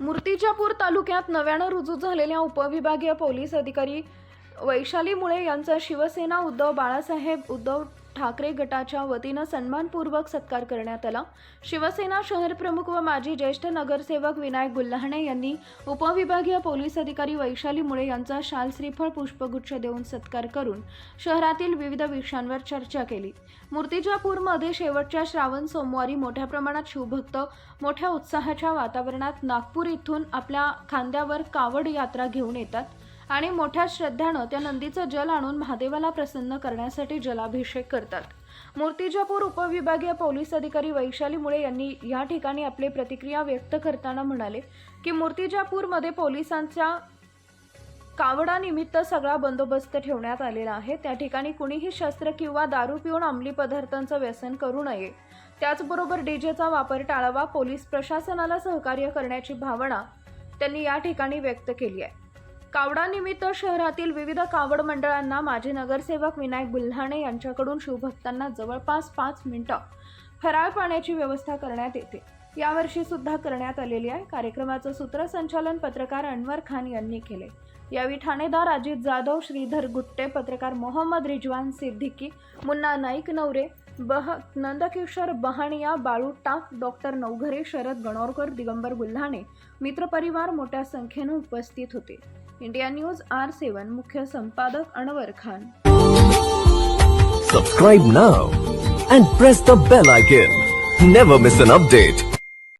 मूर्तिजापूर तालुक्यात नव्यानं रुजू झालेल्या उपविभागीय पोलीस अधिकारी वैशाली मुळे यांचा शिवसेना उद्धव बाळासाहेब उद्धव ठाकरे गटाच्या वतीनं सन्मानपूर्वक सत्कार करण्यात आला. शिवसेना शहर प्रमुख व माजी ज्येष्ठ नगरसेवक विनायक गुल्हाणे यांनी उपविभागीय पोलीस अधिकारी वैशाली मुळे यांचा शाल श्रीफळ पुष्पगुच्छ देऊन सत्कार करून शहरातील विविध विषयांवर चर्चा केली. मूर्तिजापूरमध्ये शेवटच्या श्रावण सोमवारी मोठ्या प्रमाणात शिवभक्त मोठ्या उत्साहाच्या वातावरणात नागपूर इथून आपल्या खांद्यावर कावड यात्रा घेऊन येतात. आणि मोठ्या श्रद्धानं त्या नंदीचं जल आणून महादेवाला प्रसन्न करण्यासाठी जलाभिषेक करतात. मूर्तिजापूर उपविभागीय पोलीस अधिकारी वैशाली मुळे यांनी या ठिकाणी आपली प्रतिक्रिया व्यक्त करताना म्हणाले की मूर्तिजापूरमध्ये पोलिसांच्या कावडानिमित्त सगळा बंदोबस्त ठेवण्यात आलेला आहे. त्या ठिकाणी कुणीही शस्त्र किंवा दारू पिऊन अंमली पदार्थांचं व्यसन करू नये. त्याचबरोबर डीजेचा वापर टाळावा पोलीस प्रशासनाला सहकार्य करण्याची भावना त्यांनी या ठिकाणी व्यक्त केली आहे. कावडानिमित्त शहरातील विविध कावड मंडळांना माजी नगरसेवक विनायक बुल्हाणे यांच्याकडून शिवभक्तांना जवळपास पाच मिनिटं फराळ पाण्याची व्यवस्था करण्यात येते. यावर्षी सुद्धा करण्यात आलेली आहे. कार्यक्रमाचं सूत्रसंचालन पत्रकार अनवर खान यांनी केले. यावेळी ठाणेदार अजित जाधव श्रीधर गुट्टे पत्रकार मोहम्मद रिजवान सिद्दीकी मुन्ना नाईक नवरे बह नंदकिशोर बहाणिया बाळू टाक डॉक्टर नवघरे शरद गणोरकर दिगंबर गुल्हाणे मित्रपरिवार मोठ्या संख्येनं उपस्थित होते. इंडिया न्यूज आर सेवन मुख्य संपादक Anwar Khan Subscribe now and press the bell icon. Never miss an update.